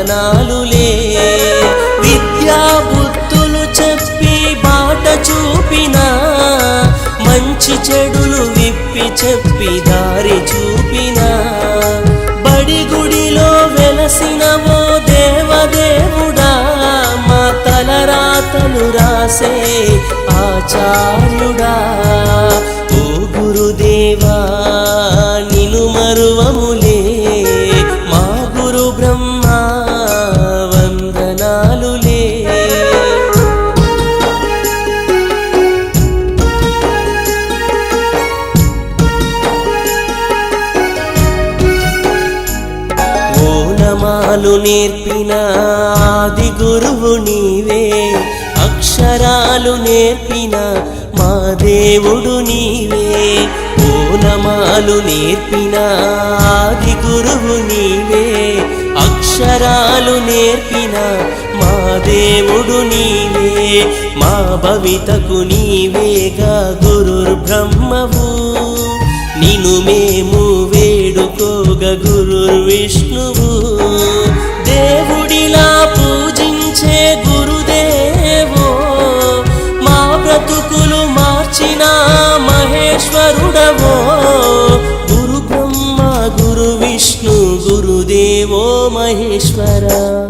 వందనాలులే విద్యా బుద్ధులు చెప్పి బాట చూపిన మంచి చెడులు విప్పి చెప్పి దారి చూపిన. బడిగుడిలో వెలసిన ఓ దేవదేవుడా మా తలరాతలు రాసే ఆచార్యుడా. ఓనమాలు నేర్పిన ఆది గురువు నీవే. అక్షరాలు నేర్పిన మా దేవుడు నీవే. పూనమాలు నేర్పిన ఆది గురువు నీవే. అక్షరాలు నేర్పిన మా దేవుడు నీవే. మా భవితకు నీవేగా గురుర్ బ్రహ్మవు నిను మేము వేడుకోగ గురు విష్ణువు. దేవుడిలా పూజించే గురుదేవో. మా బ్రతుకులు మార్చిన మహేశ్వరుడవో. గురు బ్రహ్మ గురు విష్ణు గురుదేవో మహేశ్వరా.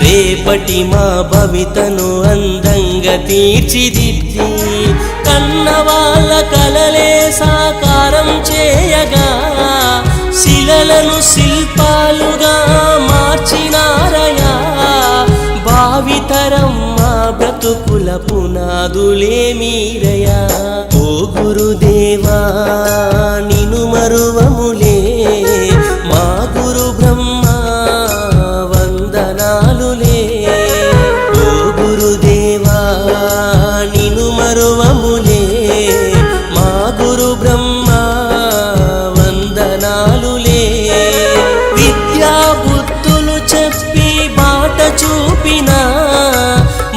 రేపటి మా భవితను అందంగా తీర్చిదిద్ది. కన్న వాళ్ళ కలలే సాకారం చేయగా శిలలను శిల్పాలుగా మార్చినారయా. భావితరం మా బ్రతుకుల పునాదులే మీరయా. ఓ గురుదేవా నిను మరువములే నిను మా గురు బ్రహ్మ వందనాలులే. విద్యా బుద్ధులు చెప్పి బాట చూపిన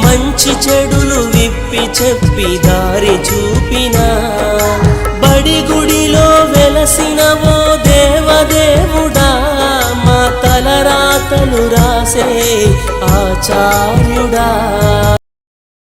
మంచి చెడులు విప్పి చెప్పి దారి చూపిన. బడి గుడిలో వెలసిన ఓ దేవదేవుడా మా తలరాతలు రాసే ఆచార్యుడా.